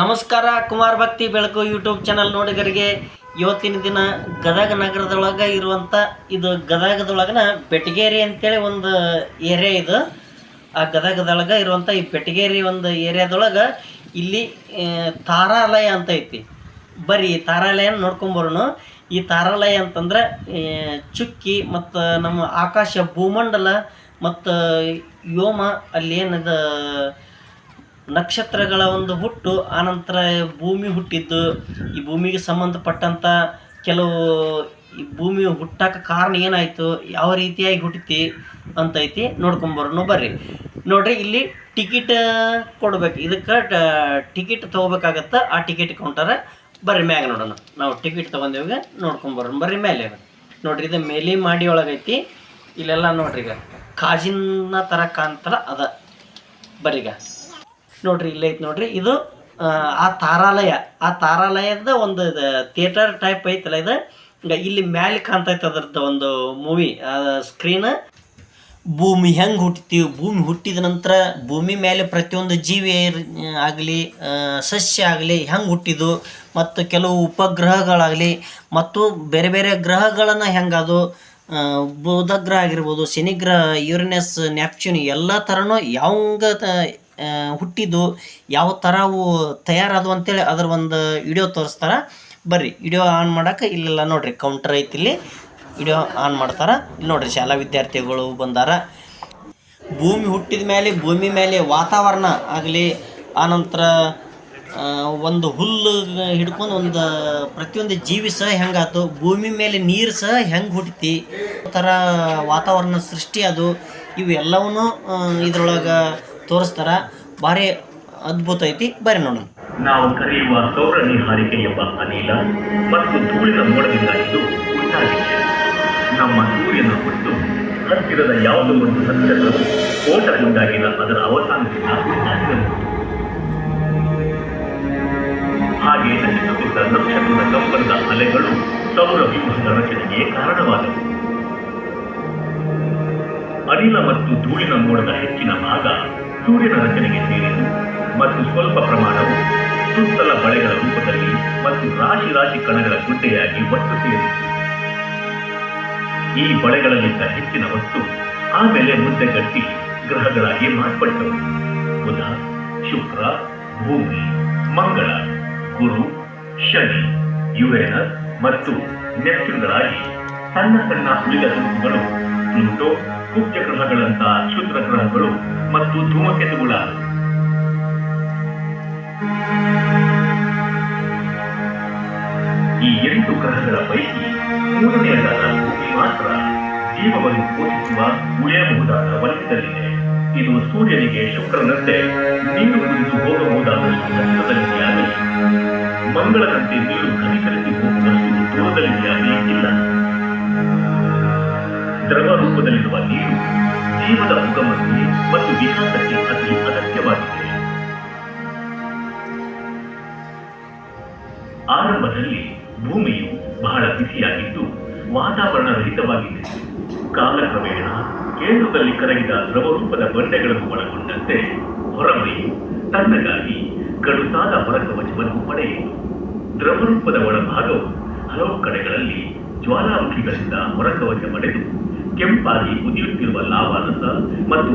ನಮಸ್ಕಾರ, ಕುಮಾರ್ ಭಕ್ತಿ ಬೆಳಕು ಯೂಟ್ಯೂಬ್ ಚಾನಲ್ ನೋಡಿಗರಿಗೆ. ಇವತ್ತಿನ ದಿನ ಗದಗ ನಗರದೊಳಗೆ ಇರುವಂಥ ಇದು ಗದಗದೊಳಗನ ಬೆಟಗೇರಿ ಅಂತೇಳಿ ಒಂದು ಏರಿಯಾ ಇದು. ಆ ಗದಗದೊಳಗೆ ಇರುವಂಥ ಈ ಬೆಟಗೇರಿ ಒಂದು ಏರಿಯಾದೊಳಗೆ ಇಲ್ಲಿ ತಾರಾಲಯ ಅಂತ ಐತಿ. ಬರ್ರಿ, ಈ ತಾರಾಲಯ ನೋಡ್ಕೊಂಬರೋಣ ಈ ತಾರಾಲಯ ಅಂತಂದ್ರೆ ಚುಕ್ಕಿ ಮತ್ತು ನಮ್ಮ ಆಕಾಶ ಭೂಮಂಡಲ ಮತ್ತು ವ್ಯೋಮ ಅಲ್ಲಿ ಏನದ ನಕ್ಷತ್ರಗಳ ಒಂದು ಹುಟ್ಟು ಆನಂತರ ಭೂಮಿ ಹುಟ್ಟಿದ್ದು. ಈ ಭೂಮಿಗೆ ಸಂಬಂಧಪಟ್ಟಂಥ ಕೆಲವು ಈ ಭೂಮಿ ಹುಟ್ಟಕ್ಕೆ ಕಾರಣ ಏನಾಯಿತು, ಯಾವ ರೀತಿಯಾಗಿ ಹುಟ್ಟಿತಿ ಅಂತೈತಿ ನೋಡ್ಕೊಂಬರೋಣ ಬರ್ರಿ. ನೋಡ್ರಿ, ಇಲ್ಲಿ ಟಿಕೆಟ್ ಕೊಡ್ಬೇಕು. ಇದಕ್ಕೆ ಟಿಕೆಟ್ ತೊಗೋಬೇಕಾಗತ್ತೆ, ಆ ಟಿಕೆಟ್ ಕೌಂಟರ ಬರ್ರಿ ಮ್ಯಾಗ ನೋಡೋಣ. ನಾವು ಟಿಕೆಟ್ ತೊಗೊಂಡೇವಾಗ ನೋಡ್ಕೊಂಬರೋಣ ಬರ್ರಿ ಮೇಲೆ ನೋಡ್ರಿ, ಇದು ಮೇಲಿ ಮಾಡಿ ಒಳಗೈತಿ. ಇಲ್ಲೆಲ್ಲ ನೋಡ್ರಿ ಈಗ, ಕಾಜಿನ ಥರ ಕಾಣ್ತಾರ ಅದ. ಬರ್ರೀಗ ನೋಡ್ರಿ ಇಲ್ಲೇ ಐತಿ ನೋಡ್ರಿ. ಇದು ಆ, ತಾರಾಲಯ ಆ ತಾರಾಲಯದ ಒಂದು ಥಿಯೇಟರ್ ಟೈಪ್ ಐತಲ್ಲ ಇದು. ಇಲ್ಲಿ ಮ್ಯಾಲೆ ಕಾಣ್ತೈತೆ ಅದ್ರದ್ದು ಒಂದು ಮೂವಿ ಸ್ಕ್ರೀನ್ ಭೂಮಿ ಹೆಂಗೆ ಹುಟ್ಟಿತೀವಿ ಭೂಮಿ ಹುಟ್ಟಿದ ನಂತರ ಭೂಮಿ ಮೇಲೆ ಪ್ರತಿಯೊಂದು ಜೀವಿ ಆಗಲಿ ಸಸ್ಯ ಆಗಲಿ ಹೆಂಗೆ ಹುಟ್ಟಿದು ಮತ್ತು ಕೆಲವು ಉಪಗ್ರಹಗಳಾಗಲಿ ಮತ್ತು ಬೇರೆ ಬೇರೆ ಗ್ರಹಗಳನ್ನು ಹೆಂಗದು? ಅದು ಗ್ರಹ ಆಗಿರ್ಬೋದು ಶನಿಗ್ರಹ ಗ್ರಹ ಯುರೇನಸ್ ನ್ಯಾಪ್ಚೂನ್ ಎಲ್ಲ ಥರನೂ ಯಾವಂಗ ಆ, ಹುಟ್ಟಿದ್ದು ಯಾವ ಥರ ಅವು ತಯಾರಾದವು ಅಂತೇಳಿ ಅದ್ರ ಒಂದು ವಿಡಿಯೋ ತೋರಿಸ್ತಾರೆ. ಬರ್ರಿ ವಿಡಿಯೋ ಆನ್ ಮಾಡೋಕೆ ಇಲ್ಲೆಲ್ಲ ನೋಡಿರಿ ಕೌಂಟರ್ ಐತಿ ಇಲ್ಲಿ. ವಿಡಿಯೋ ಆನ್ ಮಾಡ್ತಾರ. ಇಲ್ಲಿ ನೋಡಿರಿ, ಶಾಲಾ ವಿದ್ಯಾರ್ಥಿಗಳು ಬಂದಾರ. ಭೂಮಿ ಹುಟ್ಟಿದ ಮೇಲೆ ಭೂಮಿ ಮೇಲೆ ವಾತಾವರಣ ಆಗಲಿ ಆನಂತರ ಒಂದು ಹುಲ್ಲು ಹಿಡ್ಕೊಂಡು ಒಂದು ಪ್ರತಿಯೊಂದು ಜೀವಿ ಸಹ ಹೆಂಗಾತು ಭೂಮಿ ಮೇಲೆ ನೀರು ಸಹ ಹೆಂಗೆ ಹುಟ್ಟಿ ಥರ ವಾತಾವರಣ ಸೃಷ್ಟಿ ಅದು ಇವೆಲ್ಲವೂ ಇದ್ರೊಳಗೆ ತೋರಿಸ್ತಾರ. ಭಾರಿ ಅದ್ಭುತ ಐತಿ. ಬರ್ರಿ ನೋಡೋಣ. ನಾವು ಕರೆಯುವ ಸೌರ ನಿಹಾರಿಕೆ ಎಂಬ ಅನಿಲ ಮತ್ತು ಧೂಳಿನ ಮೋಡದಿಂದ ಇದು ಉಂಟಾಗಿದೆ. ನಮ್ಮ ಸೂರ್ಯನ ಹೊತ್ತು ಹತ್ತಿರದ ಯಾವುದೋ ಒಂದು ಸತ್ಯಗಳು ಸ್ಫೋಟದಿಂದಾಗಿನ ಅದರ ಅವಸಾನದಿಂದ ಹಾಗೆ ನಶಿಸುತ್ತಿದ್ದ ನಕ್ಷತ್ರದ ಕಂಪನದ ಅಲೆಗಳು ಸೌರ ವ್ಯೂಹದ ರಚನೆಗೆ ಕಾರಣವಾದವು. ಅನಿಲ ಮತ್ತು ಧೂಳಿನ ಮೋಡದ ಹೆಚ್ಚಿನ ಭಾಗ ಸೂರ್ಯನ ರಚನೆಗೆ ಸೇರಿದ್ದು ಮತ್ತು ಸ್ವಲ್ಪ ಪ್ರಮಾಣವು ಸುತ್ತಲ ಬಳೆಗಳ ರೂಪದಲ್ಲಿ ಮತ್ತು ರಾಶಿ ರಾಶಿ ಕಣಗಳ ಗುಡ್ಡೆಯಾಗಿ ಒಟ್ಟು ಸೇರಿತ್ತು. ಈ ಬಳೆಗಳಲ್ಲಿದ್ದ ಹೆಚ್ಚಿನ ವಸ್ತು ಆಮೇಲೆ ಮುದ್ದೆಗಟ್ಟಿ ಗ್ರಹಗಳಾಗಿ ಮಾರ್ಪಟ್ಟವು. ಬುಧ, ಶುಕ್ರ, ಭೂಮಿ, ಮಂಗಳ, ಗುರು, ಶನಿ ಯುರೇನಸ್ ಮತ್ತು ನೆಪ್ಟ್ಯೂನ್ಗಳಾಗಿ ಸಣ್ಣ ಸಣ್ಣ ಉಳಿದ ಗುಂಪುಗಳು ಪ್ಲೂಟೋ ಮುಖ್ಯ ಗ್ರಹಗಳಂತ ಕ್ಷುದ್ರ ಗ್ರಹಗಳು ಮತ್ತು ಧೂಮಕೇತುಗಳ ಈ ಎಂಟು ಗ್ರಹಗಳ ಪೈಕಿ ಮೂರನೆಯದಾದ ಭೂಮಿ ಮಾತ್ರ ಜೀವವನ್ನು ಪೋಷಿಸುವ ಉಳಿಯಬಹುದಾದ ವಲಯದಲ್ಲಿದೆ. ಇದು ಸೂರ್ಯನಿಗೆ ಶುಕ್ರನಂತೆ ನೀರು ಕುಡಿದು ಹೋಗಬಹುದಾದಷ್ಟು ಹತ್ತಿರದಲ್ಲಿದೆಯಾಗಲಿ, ಮಂಗಳದಂತೆ ನೀರು ಘನೀಕರಿಸಿ ಹೋಗುವಷ್ಟು ದೂರದಲ್ಲಿದೆಯಾಗಲಿ ಇಲ್ಲ. ದ್ರವ ರೂಪದಲ್ಲಿರುವ ನೀರು ಜೀವದ ಉಗಮಕ್ಕೆ ಮತ್ತು ವಿಕಾಸಕ್ಕೆ ಅತಿ ಅಗತ್ಯವಾಗಿದೆ. ಆರಂಭದಲ್ಲಿ ಭೂಮಿಯು ಬಹಳ ಬಿಸಿಯಾಗಿದ್ದು ವಾತಾವರಣ ರಹಿತವಾಗಿದೆ ಕಾಲಕ್ರಮೇಣ ಕೇಂದ್ರದಲ್ಲಿ ಕರಗಿದ ದ್ರವರೂಪದ ಬಂಡೆಗಳನ್ನು ಒಳಗೊಂಡಂತೆ ಹೊರಮೈಯು ತಣ್ಣಗಾಗಿ ಕಡುಸಾದ ಹೊರಕವಚವನ್ನು ಪಡೆಯಿತು. ದ್ರವರೂಪದ ಒಳಭಾಗವು ಹಲವು ಕಡೆಗಳಲ್ಲಿ ಜ್ವಾಲಾಮುಖಿಗಳಿಂದ ಹೊರಕವಚ ಪಡೆದು ಕೆಂಪಾಗಿ ಕುದಿಯುತ್ತಿರುವ ಲಾವಾರಸ ಮತ್ತು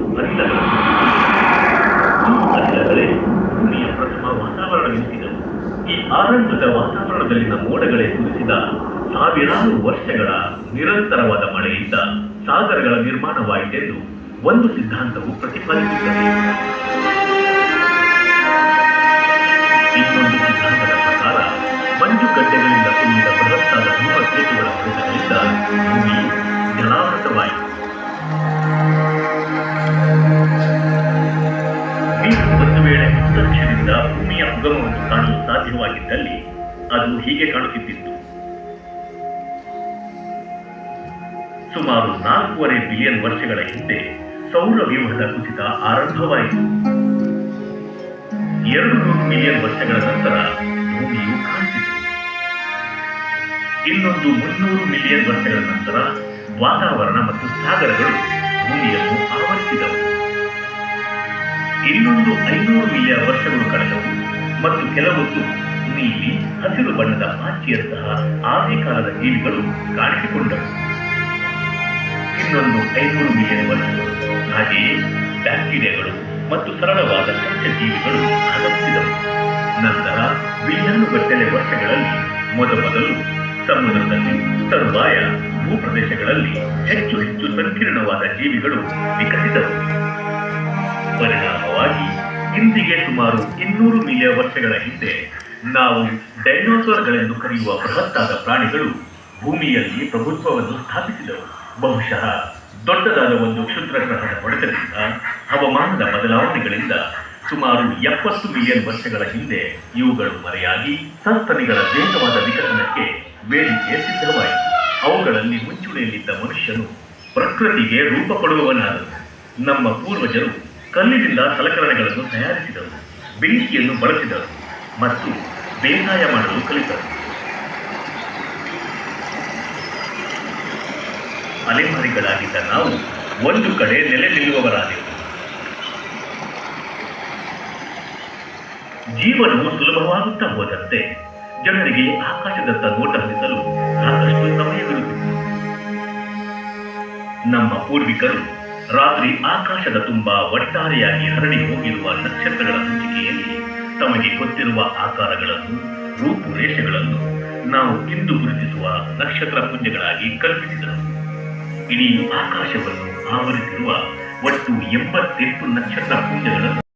ಅನಿಲಗಳೇ ಭೂಮಿಯ ಪ್ರಥಮ ವಾತಾವರಣವೆನಿಸಿದವು ಈ ಆರಂಭದ ವಾತಾವರಣದಲ್ಲಿನ ಮೋಡಗಳೇ ಸುರಿಸಿದ ಸಾವಿರಾರು ವರ್ಷಗಳ ನಿರಂತರವಾದ ಮಳೆಯಿಂದ ಸಾಗರಗಳ ನಿರ್ಮಾಣವಾಯಿತೆಂದು ಒಂದು ಸಿದ್ಧಾಂತವು ಪ್ರತಿಪಾದಿಸುತ್ತದೆ. ಸಿದ್ಧಾಂತದ ಪ್ರಕಾರ ಮಂಜುಗಡ್ಡೆಗಳಿಂದ ತುಂಬಿದ ಬೃಹತ್ತಾದ ಧೂಮಕೇತುಗಳ ಹೊಡೆತಗಳಿಂದ ಭೂಮಿಯು ಜಲಾವೃತವಾಯಿತು ಭೂಮಿಯ ಉಗಮವನ್ನು ಕಾಣಲು ಸಾಧ್ಯವಾಗಿದ್ದಲ್ಲಿ ಅದು ಹೀಗೆ ಕಾಣುತ್ತಿದ್ದಿತ್ತು ಸುಮಾರು ನಾಲ್ಕೂವರೆ ಬಿಲಿಯನ್ ವರ್ಷಗಳ ಹಿಂದೆ ಸೌರ ವ್ಯೂಹದ ಕುಸಿತ ಆರಂಭವಾಯಿತು. ಎರಡು ನೂರು ಮಿಲಿಯನ್ ವರ್ಷಗಳ ನಂತರ ಭೂಮಿಯು ಕಾಣಿಸಿತು. ಇನ್ನೊಂದು ಮುನ್ನೂರು ಮಿಲಿಯನ್ ವರ್ಷಗಳ ನಂತರ ವಾತಾವರಣ ಮತ್ತು ಸಾಗರಗಳು ಭೂಮಿಯನ್ನು ಆವರಿಸಿದವು. ಇನ್ನೊಂದು ಐನೂರು ಮಿಲಿಯನ್ ವರ್ಷಗಳು ಕಳೆದವು ಮತ್ತು ಕೆಲವೊಂದು ನೀಲಿ ಹಸಿರು ಬಣ್ಣದ ಪಾಚಿಯಂತಹ ಆದಿಕಾಲದ ಜೀವಿಗಳು ಕಾಣಿಸಿಕೊಂಡವು. ಇನ್ನೊಂದು ಐನೂರು ಮಿಲಿಯನ್ ವರ್ಷಗಳು. ಹಾಗೆಯೇ ಬ್ಯಾಕ್ಟೀರಿಯಾಗಳು ಮತ್ತು ಸರಳವಾದ ಸಸ್ಯ ಜೀವಿಗಳು ಆಗಮಿಸಿದವು. ನಂತರ ಬಿಲಿಯನ್ ಗಟ್ಟಲೆ ವರ್ಷಗಳಲ್ಲಿ ಮೊದಮೊದಲು ಸಮುದ್ರದಲ್ಲಿ ತರುವಾಯ ಭೂಪ್ರದೇಶಗಳಲ್ಲಿ ಹೆಚ್ಚು ಹೆಚ್ಚು ಸಂಕೀರ್ಣವಾದ ಜೀವಿಗಳು ವಿಕಸಿತವು ಪರಿಣಾಮವಾಗಿ ಇಂದಿಗೆ ಸುಮಾರು ಇನ್ನೂರು ಮಿಲಿಯನ್ ವರ್ಷಗಳ ಹಿಂದೆ ನಾವು ಡೈನೋಸಾರ್ಗಳೆಂದು ಕರೆಯುವ ಬೃಹತ್ತಾದ ಪ್ರಾಣಿಗಳು ಭೂಮಿಯಲ್ಲಿ ಪ್ರಭುತ್ವವನ್ನು ಸ್ಥಾಪಿಸಿದವು. ಬಹುಶಃ ದೊಡ್ಡದಾದ ಒಂದು ಕ್ಷುದ್ರ ಗ್ರಹದ ಹೊಡೆತದಿಂದ ಹವಾಮಾನದ ಬದಲಾವಣೆಗಳಿಂದ ಸುಮಾರು ಎಪ್ಪತ್ತು ಮಿಲಿಯನ್ ವರ್ಷಗಳ ಹಿಂದೆ ಇವುಗಳು ಮರೆಯಾಗಿ ಸಸ್ತನಿಗಳ ವೇಗವಾದ ವಿಕಸನಕ್ಕೆ ವೇದಿಕೆ ಸಿದ್ಧವಾಯಿತು. ಅವುಗಳಲ್ಲಿ ಮುಂಚೂಣಿಯಲ್ಲಿದ್ದ ಮನುಷ್ಯನು ಪ್ರಕೃತಿಗೆ ರೂಪ ಕೊಡುವವನಾದನು ನಮ್ಮ ಪೂರ್ವಜರು ಕಲ್ಲಿನಿಂದ ಸಲಕರಣೆಗಳನ್ನು ತಯಾರಿಸಿದರು ಬೆಂಕಿಯನ್ನು ಬಳಸಿದರು ಮತ್ತು ಬೇಸಾಯ ಮಾಡಲು ಕಲಿತರು. ಅಲೆಮಾರಿಗಳಾಗಿದ್ದ ನಾವು ಒಂದು ಕಡೆ ನೆಲೆ ನಿಲ್ಲುವವರಾದೆವು. ಜೀವನವು ಸುಲಭವಾಗುತ್ತಾ ಹೋದಂತೆ ಜನರಿಗೆ ಆಕಾಶದತ್ತ ನೋಟ ಹರಿಸಲು ಸಾಕಷ್ಟು ಸಮಯವಿರುತ್ತಿತ್ತು ನಮ್ಮ ಪೂರ್ವಿಕರು ರಾತ್ರಿ ಆಕಾಶದ ತುಂಬಾ ಒಟ್ಟಾರೆಯಾಗಿ ಹರಡಿ ಹೋಗಿರುವ ನಕ್ಷತ್ರಗಳ ಹಂಚಿಕೆಯಲ್ಲಿ ತಮಗೆ ಗೊತ್ತಿರುವ ಆಕಾರಗಳನ್ನು, ರೂಪುರೇಷೆಗಳನ್ನು ನಾವು ಇಂದು ಗುರುತಿಸುವ ನಕ್ಷತ್ರ ಪುಂಜಗಳಾಗಿ ಕಲ್ಪಿಸಿದರು. ಇಡೀ ಆಕಾಶವನ್ನು ಆವರಿಸಿರುವ ಒಟ್ಟು ಎಂಬತ್ತೆಂಟು ನಕ್ಷತ್ರ ಪುಂಜಗಳನ್ನು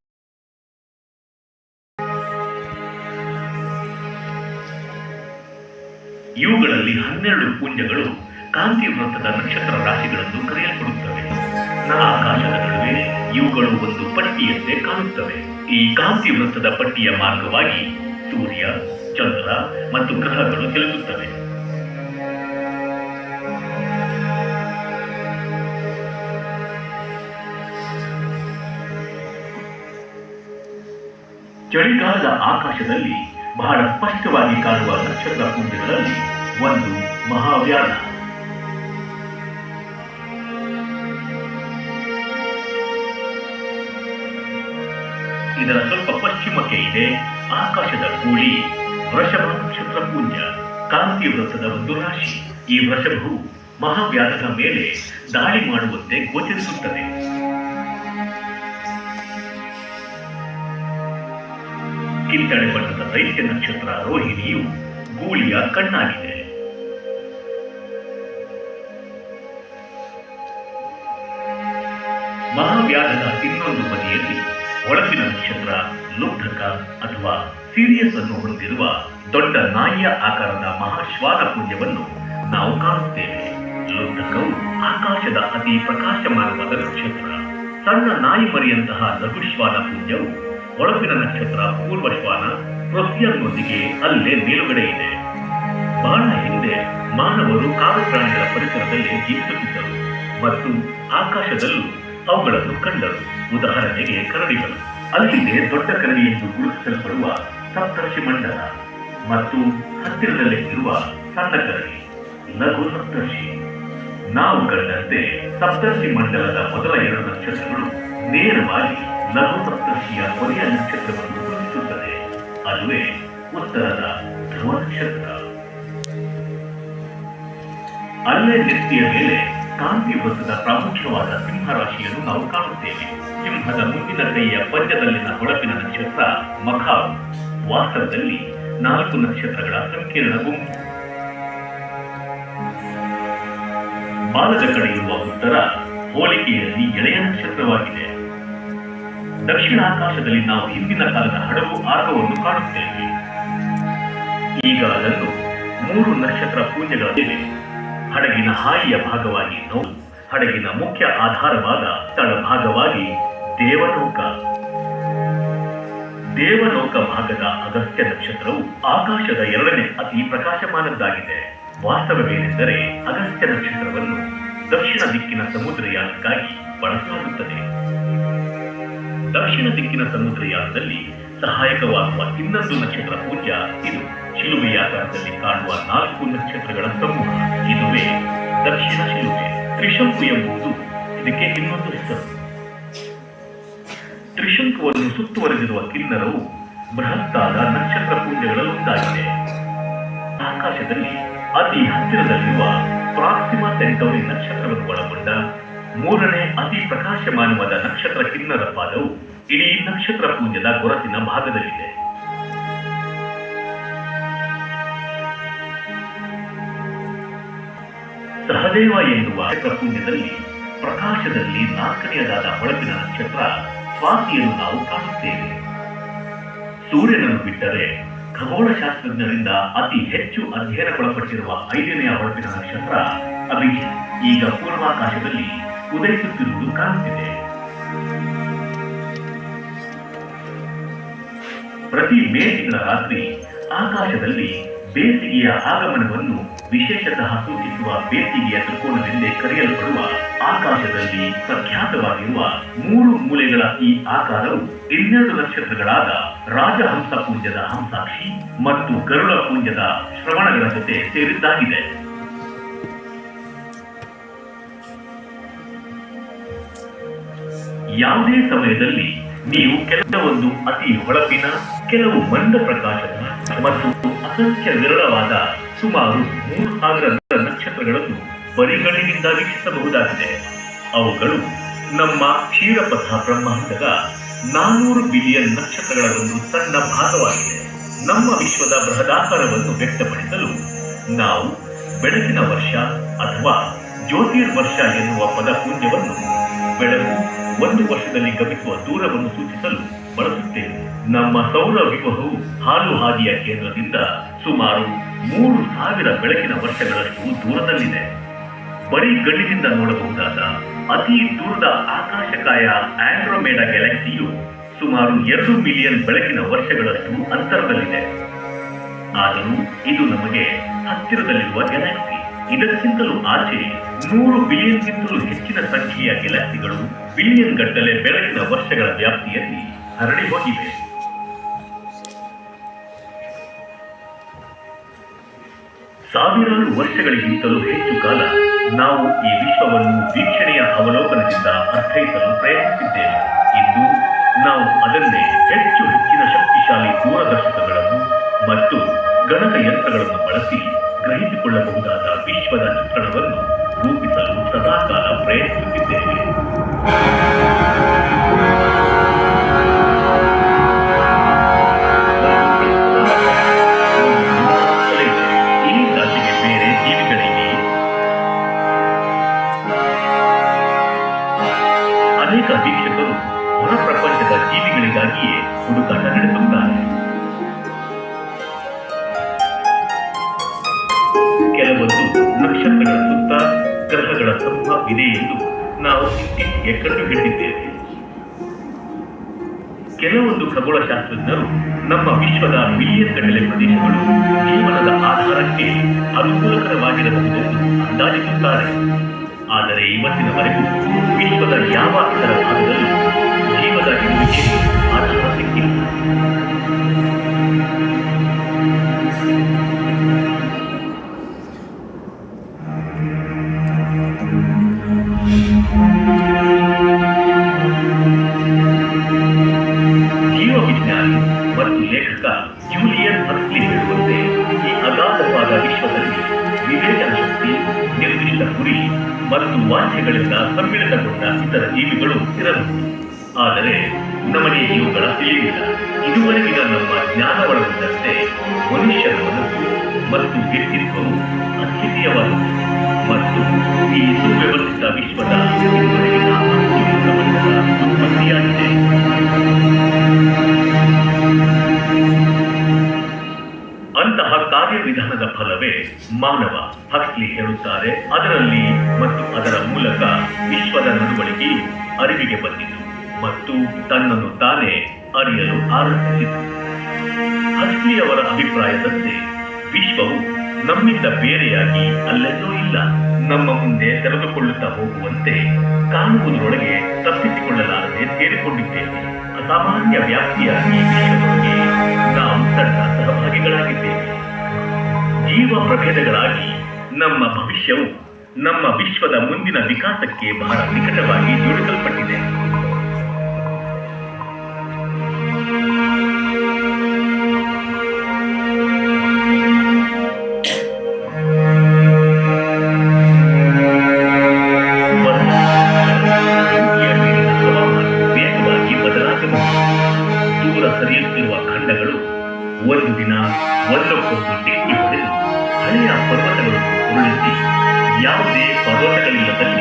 ಇವುಗಳಲ್ಲಿ ಹನ್ನೆರಡು ಪುಂಜಗಳು ಕಾಂತಿ ವೃತ್ತದ ನಕ್ಷತ್ರ ರಾಶಿಗಳನ್ನು ಕರೆಯಲ್ಪಡುತ್ತವೆ. ಆಕಾಶದ ನಡುವೆ ಇವುಗಳು ಒಂದು ಪಟ್ಟಿಯಂತೆ ಕಾಣುತ್ತವೆ. ಈ ಕಾಂತಿ ವೃತ್ತದ ಪಟ್ಟಿಯ ಮಾರ್ಗವಾಗಿ ಸೂರ್ಯ, ಚಂದ್ರ ಮತ್ತು ಗ್ರಹಗಳು ಚಲಿಸುತ್ತವೆ ಚಳಿಗಾಲದ ಆಕಾಶದಲ್ಲಿ ಬಹಳ ಸ್ಪಷ್ಟವಾಗಿ ಕಾಣುವ ನಕ್ಷತ್ರ ಪುಂಜಗಳಲ್ಲಿ ಒಂದು ಮಹಾವ್ಯಾನ ಇದರ ಸ್ವಲ್ಪ ಪಶ್ಚಿಮಕ್ಕೆ ಇದೆ ಆಕಾಶದ ಕೂಳಿ ವೃಷಭ ನಕ್ಷತ್ರ ಪುಂಜ, ಕಾಂತಿ ವೃತ್ತದ ಒಂದು ರಾಶಿ. ಈ ವೃಷಭವು ಮಹಾವ್ಯಾಧದ ಮೇಲೆ ದಾಳಿ ಮಾಡುವಂತೆ ಗೋಚರಿಸುತ್ತದೆ. ಕಿತ್ತಳೆ ಬಣ್ಣದ ದೈತ್ಯ ನಕ್ಷತ್ರ ರೋಹಿಣಿಯು ಗೂಳಿಯ ಕಣ್ಣಾಗಿದೆ. ಮಹಾವ್ಯಾಧದ ಇನ್ನೊಂದು ಬದಿಯಲ್ಲಿ ಒಳಗಿನ ನಕ್ಷತ್ರ ಲುಬ್ಧಕ ಅಥವಾ ಸೀರಿಯಸ್ ಅನ್ನು ಹೊಂದಿರುವ ದೊಡ್ಡ ನಾಯಿಯ ಆಕಾರದ ಮಹಾಶ್ವಾನ ಪುಣ್ಯವನ್ನು ನಾವು ಕಾಣುತ್ತೇವೆ. ಲುಬ್ಧಕವು ಆಕಾಶದ ಅತಿ ಪ್ರಕಾಶಮಾನವಾದ ನಕ್ಷತ್ರ. ಸಣ್ಣ ನಾಯಿ ಮರಿಯಂತಹ ಲಘುಶ್ವಾನ ಪುಂಜವು ಹೊಳಪಿನ ನಕ್ಷತ್ರ ಪೂರ್ವಶ್ವಾನ ಪ್ರೊಸಿಯನ್ನೊಂದಿಗೆ ಅಲ್ಲೇ ಮೇಲುಗಡೆ ಇದೆ. ಬಹಳ ಹಿಂದೆ ಮಾನವರು ಕಾಡು ಪ್ರಾಣಿಗಳ ಪರಿಸರದಲ್ಲಿ ಜೀವಿಸುತ್ತಿದ್ದರು ಮತ್ತು ಆಕಾಶದಲ್ಲೂ ಅವುಗಳನ್ನು ಕಂಡರು. ಉದಾಹರಣೆಗೆ ಕರಡಿಗಳು. ಅಲ್ಲಿದೆ ದೊಡ್ಡ ಕರಡಿ ಎಂದು ಗುರುತಿಸಲ್ಪಡುವ ಸಪ್ತರ್ಷಿ ಮಂಡಲ ಮತ್ತು ಹತ್ತಿರದಲ್ಲೇ ಇರುವ ಸಣ್ಣ ಕರಡಿ, ಲಘು ಸಪ್ತರ್ಷಿ. ನಾವು ಕಂಡಂತೆ ಸಪ್ತರ್ಷಿ ಮಂಡಲದ ಮೊದಲ ಎರಡು ನಕ್ಷತ್ರಗಳು ನೇರವಾಗಿ ಸಪ್ತರ್ಷಿಯ ಕೊನೆಯ ನಕ್ಷತ್ರವನ್ನು ಗುರುತಿಸುತ್ತದೆ ಅದುವೇ ಉತ್ತರದ ಧ್ರುವ ನಕ್ಷತ್ರ ಅಲ್ಲೇ ವ್ಯಕ್ತಿಯ ಮೇಲೆ ಕಾಂತಿ ವೃತ್ತದ ಪ್ರಾಮುಖ್ಯವಾದ ಸಿಂಹ ರಾಶಿಯನ್ನು ನಾವು ಕಾಣುತ್ತೇವೆ. ಸಿಂಹದ ಮುಂದಿನ ಕೈಯ ಪಂಚದಲ್ಲಿನ ಹೊಳಪಿನ ನಕ್ಷತ್ರ ಮಖಾವ್ ವಾಸ್ತವದಲ್ಲಿ ನಾಲ್ಕು ನಕ್ಷತ್ರಗಳ ಸಂಕೀರ್ಣ ಗುಂಪು ಬಾಲದ ಕಡೆ ಇರುವ ಉತ್ತರ ಹೋಲಿಕೆಯಲ್ಲಿ ಎಳೆಯ ನಕ್ಷತ್ರವಾಗಿದೆ. ದಕ್ಷಿಣ ಆಕಾಶದಲ್ಲಿ ನಾವು ಹಿಂದಿನ ಕಾಲದ ಹಡಗು ಆರ್ಗವನ್ನು ಕಾಣುತ್ತೇವೆ ಈಗ ಅದನ್ನು ಮೂರು ನಕ್ಷತ್ರ ಪೂಜೆಗಳಿವೆ ಹಡಗಿನ ಹಾಯಿಯ ಭಾಗವಾಗಿ ನೋವು, ಹಡಗಿನ ಮುಖ್ಯ ಆಧಾರವಾದ ತಳಭಾಗವಾಗಿ ದೇವನೌಕ. ದೇವನೌಕ ಭಾಗದ ಅಗಸ್ತ್ಯ ನಕ್ಷತ್ರವು ಆಕಾಶದ ಎರಡನೇ ಅತಿ ಪ್ರಕಾಶಮಾನದ್ದಾಗಿದೆ. ವಾಸ್ತವವೇನೆಂದರೆ ಅಗಸ್ತ್ಯ ನಕ್ಷತ್ರವನ್ನು ದಕ್ಷಿಣ ದಿಕ್ಕಿನ ಸಮುದ್ರಯಾನಕ್ಕಾಗಿ ಬಳಸಲಾಗುತ್ತದೆ. ದಕ್ಷಿಣ ದಿಕ್ಕಿನ ಸಮುದ್ರಯಾನದಲ್ಲಿ ಸಹಾಯಕವಾಗುವ ಇನ್ನೊಂದು ನಕ್ಷತ್ರ ಪೂಜ್ಯ, ಇದು ಶಿಲುಬೆಯಾಕಾರದಲ್ಲಿ ಕಾಣುವ ನಾಲ್ಕು ನಕ್ಷತ್ರಗಳ ಸಮೂಹ. ಇದುವೇ ದಕ್ಷಿಣ ಶಿಲುಬೆ. ತ್ರಿಶಂಕು ಎಂಬುದು ಇದಕ್ಕೆ ಇನ್ನೊಂದು ಹೆಸರು. ತ್ರಿಶಂಕುವನ್ನು ಸುತ್ತುವರೆದಿರುವ ಕಿನ್ನರವು ಬೃಹತ್ತಾದ ನಕ್ಷತ್ರ ಪುಂಜಗಳಲ್ಲೊಂದಾಗಿದೆ ಆಕಾಶದಲ್ಲಿ ಅತಿ ಹತ್ತಿರದಲ್ಲಿರುವ ಪ್ರಾಕ್ಸಿಮಾ ಸೆಂಟೌರಿ ನಕ್ಷತ್ರವನ್ನು ಒಳಗೊಂಡ ಮೂರನೇ ಅತಿ ಪ್ರಕಾಶಮಾನವಾದ ನಕ್ಷತ್ರ ಕಿನ್ನರ ಪಾದವು ಇಡೀ ನಕ್ಷತ್ರ ಪುಂಜದ ಗೊರಸಿನ ಭಾಗದಲ್ಲಿದೆ. ಸಹದೇವ ಎನ್ನುವ ಪುಣ್ಯದಲ್ಲಿ ಪ್ರಕಾಶದಲ್ಲಿ ನಾಲ್ಕನೆಯದಾದ ಹೊಳಪಿನ ನಕ್ಷತ್ರ ಸ್ವಾತಿಯನ್ನು ನಾವು ಕಾಣುತ್ತೇವೆ. ಸೂರ್ಯನನ್ನು ಬಿಟ್ಟರೆ ಖಗೋಳಶಾಸ್ತ್ರಜ್ಞರಿಂದ ಅತಿ ಹೆಚ್ಚು ಅಧ್ಯಯನಗೊಳಪಟ್ಟಿರುವ ಐದನೆಯ ಹೊಳಪಿನ ನಕ್ಷತ್ರ ಅಭಿಜಿತ್ ಈಗ ಪೂರ್ವಾಕಾಶದಲ್ಲಿ ಉದಯಿಸುತ್ತಿರುವುದು ಕಾಣುತ್ತಿದೆ. ಪ್ರತಿ ಮೇ ತಿಂಗಳ ರಾತ್ರಿ ಆಕಾಶದಲ್ಲಿ ಬೇಸಿಗೆಯ ಆಗಮನವನ್ನು ವಿಶೇಷತಃ ಸೂಚಿಸುವ ಬೇಸಿಗೆಯ ತ್ರಿಕೋನವೆಂದೇ ಕರೆಯಲ್ಪಡುವ ಆಕಾಶದಲ್ಲಿ ಪ್ರಖ್ಯಾತವಾಗಿರುವ ಮೂರು ಮೂಲೆಗಳ ಈ ಆಕಾರವು ಇನ್ನೆರಡು ನಕ್ಷತ್ರಗಳಾದ ರಾಜಹಂಸ ಪುಂಜದ ಹಂಸಾಕ್ಷಿ ಮತ್ತು ಗರುಡ ಪುಂಜದ ಶ್ರವಣಗಳ ಜೊತೆ ಸೇರಿದ್ದಾಗಿದೆ. ಯಾವುದೇ ಸಮಯದಲ್ಲಿ ನೀವು ಕೆಲವೊಂದು ಅತಿ ಹೊಳಪಿನ ಕೆಲವು ಮಂದ ಪ್ರಕಾಶದ ಮತ್ತು ಅಸಂಖ್ಯ ವಿರಳವಾದ ಸುಮಾರು ಮೂರು ಸಾವಿರ ನಕ್ಷತ್ರಗಳನ್ನು ಬರಿಗಣ್ಣಿನಿಂದ ವೀಕ್ಷಿಸಬಹುದಾಗಿದೆ. ಅವುಗಳು ನಮ್ಮ ಕ್ಷೀರಪಥ ಬ್ರಹ್ಮಾಂಡದ ನಾನೂರು ಬಿಲಿಯನ್ ನಕ್ಷತ್ರಗಳ ಒಂದು ಸಣ್ಣ ಭಾಗವಾಗಿದೆ. ನಮ್ಮ ವಿಶ್ವದ ಬೃಹದಾಕಾರವನ್ನು ವ್ಯಕ್ತಪಡಿಸಲು ನಾವು ಬೆಳಕಿನ ವರ್ಷ ಅಥವಾ ಜ್ಯೋತಿರ್ವರ್ಷ ಎನ್ನುವ ಪದಪುಂಜವನ್ನು ಬೆಳಕು ಒಂದು ವರ್ಷದಲ್ಲಿ ಗಮಿಸುವ ದೂರವನ್ನು ಸೂಚಿಸಲು ಬಳಸುತ್ತೇವೆ. ನಮ್ಮ ಸೌರ ವ್ಯೂಹವು ಹಾಲು ಹಾದಿಯ ಕೇಂದ್ರದಿಂದ ಸುಮಾರು ಮೂರು ಸಾವಿರ ಬೆಳಕಿನ ವರ್ಷಗಳಷ್ಟು ದೂರದಲ್ಲಿದೆ. ಬರೀ ಗಣ್ಣಿನಿಂದ ನೋಡಬಹುದಾದ ಅತಿ ದೂರದ ಆಕಾಶಕಾಯ ಆಂಡ್ರೋಮೇಡ ಗ್ಯಾಲಕ್ಸಿಯು ಸುಮಾರು ಎರಡು ಮಿಲಿಯನ್ ಬೆಳಕಿನ ವರ್ಷಗಳಷ್ಟು ಅಂತರದಲ್ಲಿದೆ. ಆದರೂ ಇದು ನಮಗೆ ಹತ್ತಿರದಲ್ಲಿರುವ ಗ್ಯಾಲಕ್ಸಿ. ಇದಕ್ಕಿಂತಲೂ ಆಚೆ ನೂರು ಬಿಲಿಯನ್ಗಿಂತಲೂ ಹೆಚ್ಚಿನ ಸಂಖ್ಯೆಯ ಗೆಲಾಕ್ಸಿಗಳು ಬಿಲಿಯನ್ ಗಟ್ಟಲೆ ಬೆಳಕಿನ ವರ್ಷಗಳ ವ್ಯಾಪ್ತಿಯಲ್ಲಿ ಹರಡಿ ಹೋಗಿವೆ. ಸಾವಿರಾರು ವರ್ಷಗಳಿಗಿಂತಲೂ ಹೆಚ್ಚು ಕಾಲ ನಾವು ಈ ವಿಶ್ವವನ್ನು ವೀಕ್ಷಣೆಯ ಅವಲೋಕನದಿಂದ ಅರ್ಥೈಸಲು ಪ್ರಯತ್ನಿಸಿದ್ದೇವೆ. ಇಂದು ನಾವು ಅದನ್ನೇ ಹೆಚ್ಚು ಹೆಚ್ಚಿನ ಶಕ್ತಿಶಾಲಿ ದೂರದರ್ಶಕಗಳನ್ನು ಮತ್ತು ಗಣಕ ಯಂತ್ರಗಳನ್ನು ಬಳಸಿ ಗ್ರಹಿಸಿಕೊಳ್ಳಬಹುದಾದ ವಿಶ್ವದ ಚಿತ್ರಣವನ್ನು ರೂಪಿಸಲು ಸದಾಕಾಲ ಪ್ರಯತ್ನಿಸುತ್ತಿದ್ದೇವೆ. ಅನೇಕ ವೀಕ್ಷಕರು ಹೊರ ಪ್ರಪಂಚದ ಜೀವಿಗಳಿಗಾಗಿಯೇ ಹುಡುಕಾಟ ಸಮೂಹವಿದೆ ಎಂದು ನಾವು ಇತ್ತೀಚೆಗೆ ಕಂಡುಹಿಡಿದಿದ್ದೇವೆ. ಕೆಲವೊಂದು ಖಗೋಳಶಾಸ್ತ್ರಜ್ಞರು ನಮ್ಮ ವಿಶ್ವದ ಮಿಲಿಯನ್ ಕಡಲೆ ಪ್ರದೇಶಗಳು ಜೀವನದ ಆಧಾರಕ್ಕೆ ಅನುಕೂಲಕರವಾಗಿರಬಹುದೆಂದು ಅಂದಾಜಿಸುತ್ತಾರೆ. ಆದರೆ ಇವತ್ತಿನವರೆಗೂ ವಿಶ್ವದ ತಿಳಿವಿಲ್ಲ ಇದುವರೆಗಿನ ನಮ್ಮ ಜ್ಞಾನವೊಳಗೊಂಡಂತೆ ಮನುಷ್ಯನ ಮನಸ್ಸು ಮತ್ತು ವ್ಯಕ್ತಿತ್ವವು ಅದ್ವಿತೀಯವಾದದ್ದು. ಮತ್ತು ಈ ಸುವ್ಯವಸ್ಥಿತ ವಿಶ್ವದ ಇದುವರೆಗಿನ ಸಂಪತ್ತಿಯಾಗಿದೆ. ಅಂತಹ ಕಾರ್ಯವಿಧಾನದ ಫಲವೇ ಮಾನವ ಹಕ್ಲಿ ಹೇಳುತ್ತಾರೆ. ಅದರಲ್ಲಿ ಮತ್ತು ಅದರ ಮೂಲಕ ವಿಶ್ವದ ನಡವಳಿಕೆಯು ಅರಿವಿಗೆ ಬಂದಿತು. ಮತ್ತು ತನ್ನನ್ನು ತಾನೇ ಅರಿಯಲು ಆರಂಭಿಸಿತು. ಅಸ್ಲಿಯವರ ಅಭಿಪ್ರಾಯದಂತೆ ವಿಶ್ವವು ನಮ್ಮಿಂದ ಬೇರೆಯಾಗಿ ಅಲ್ಲೆಲ್ಲೂ ಇಲ್ಲ. ನಮ್ಮ ಮುಂದೆ ತೆರೆದುಕೊಳ್ಳುತ್ತಾ ಹೋಗುವಂತೆ ಕಾಣುವುದರೊಳಗೆ ತಪ್ಪಿಸಿಕೊಳ್ಳಲಾರದೆ ಸೇರಿಕೊಂಡಿದ್ದೇವೆ. ಅಸಾಮಾನ್ಯ ವ್ಯಾಪ್ತಿಯ ಈ ವಿಶ್ವದೊಳಗೆ ನಾವು ಸಣ್ಣ ಸಹಭಾಗಿಗಳಾಗಿದ್ದೇವೆ. ಜೀವ ಪ್ರಭೇದಗಳಾಗಿ ನಮ್ಮ ಭವಿಷ್ಯವು ನಮ್ಮ ವಿಶ್ವದ ಮುಂದಿನ ವಿಕಾಸಕ್ಕೆ ಬಹಳ ನಿಕಟವಾಗಿ ಜೋಡಿಸಲ್ಪಟ್ಟಿದೆ. ದೂರ ಹರಿಯುತ್ತಿರುವ ಖಂಡಗಳು ಒಂದು ದಿನ ಒಂದಕ್ಕೊಂದು ಡಿಕ್ಕಿ ಹೊಡೆದು ಹಳೆಯ ಪರ್ವತಗಳನ್ನು ಉರುಳಿಸಿ ಯಾವುದೇ ಪರ್ವತಗಳಿಲ್ಲದಲ್ಲಿ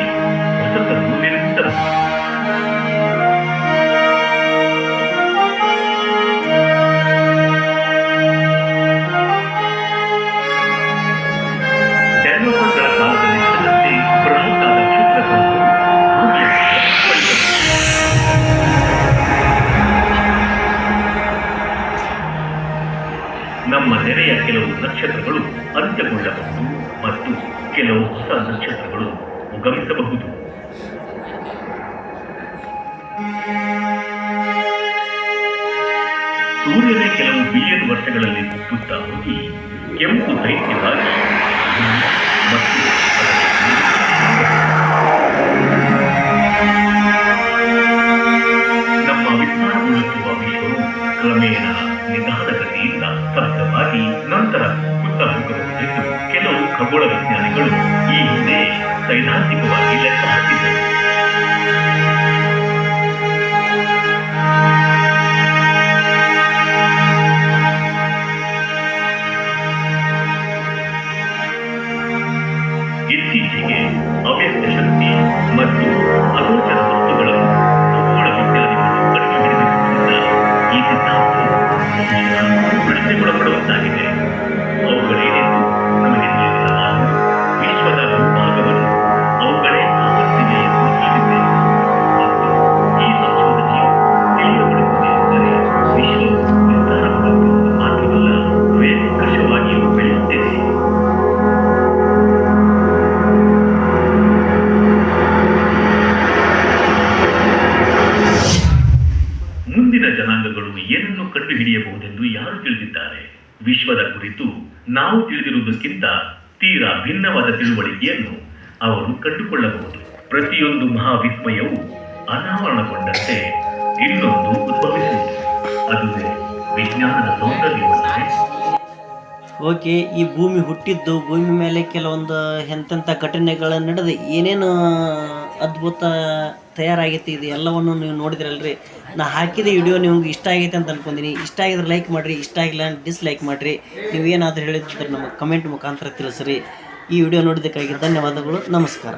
ನಕ್ಷತ್ರಗಳು ಅಂತ್ಯಗೊಳ್ಳಬಹುದು ಮತ್ತು ಕೆಲವು ಹೊಸ ನಕ್ಷತ್ರಗಳು ಉಗಮಿಸಬಹುದು. ಸೂರ್ಯನೇ ಕೆಲವು ಬಿಲಿಯನ್ ವರ್ಷಗಳಲ್ಲಿ ಹುಟ್ಟುತ್ತಾ ಹೋಗಿ ಕೆಂಪು ದೈತ್ಯವಾಗಿ ಸೈದ್ಧಾಂತಿಕವಾಗಿ ಲೆಕ್ಕ ಹಾಕಿದ್ದರು ಇತ್ತೀಚೆಗೆ ಅವ್ಯಕ್ತ ಶಕ್ತಿ ಮತ್ತು ಅಗೋಚರ ವಸ್ತುಗಳನ್ನು ಖಗೋಳ ವಿಜ್ಞಾನಿಗಳು ಕಂಡುಹಿಡಿದಿರುವುದರಿಂದ ಈ ಸಿದ್ಧಾಂತವು ಬಹುಶಃ ಪ್ರಶ್ನೆಗೊಳಪಡುವಂತಾಗಿದೆ ತೀರಾ ಭಿನ್ನವಾದ ತಿಳುವಳಿಕೆಯನ್ನು ಅವರು ಕಂಡುಕೊಳ್ಳಬಹುದು. ಪ್ರತಿಯೊಂದು ಮಹಾವಿಸ್ಮಯವು ಅನಾವರಣಗೊಂಡಂತೆ ಇನ್ನೊಂದು ಉದ್ಭವಿಸುವುದು. ಅದುವೇ ವಿಜ್ಞಾನದ ಸೌಂದರ್ಯವನ್ನೇ ಓಕೆ, ಈ ಭೂಮಿ ಹುಟ್ಟಿದ್ದು ಭೂಮಿ ಮೇಲೆ ಕೆಲವೊಂದು ಎಂತೆಂಥ ಘಟನೆಗಳು ನಡೆದು ಏನೇನು ಅದ್ಭುತ ತಯಾರಾಗೈತಿ, ಇದು ಎಲ್ಲವನ್ನು ನೀವು ನೋಡಿದ್ರಲ್ರಿ. ನಾ ಹಾಕಿದ ವಿಡಿಯೋ ನಿಮ್ಗೆ ಇಷ್ಟ ಆಗೈತೆ ಅಂತ ಅನ್ಕೊಂತೀನಿ ಇಷ್ಟ ಆಗಿದ್ರೆ ಲೈಕ್ ಮಾಡಿರಿ, ಇಷ್ಟ ಆಗಿಲ್ಲ ಡಿಸ್ಲೈಕ್ ಮಾಡಿರಿ. ನೀವೇನಾದರೂ ಹೇಳಿದ್ರೆ ನಮಗೆ ಕಮೆಂಟ್ ಮುಖಾಂತರ ತಿಳಿಸ್ರಿ. ಈ ವಿಡಿಯೋ ನೋಡಿದ್ದಕ್ಕಾಗಿ ಧನ್ಯವಾದಗಳು, ನಮಸ್ಕಾರ.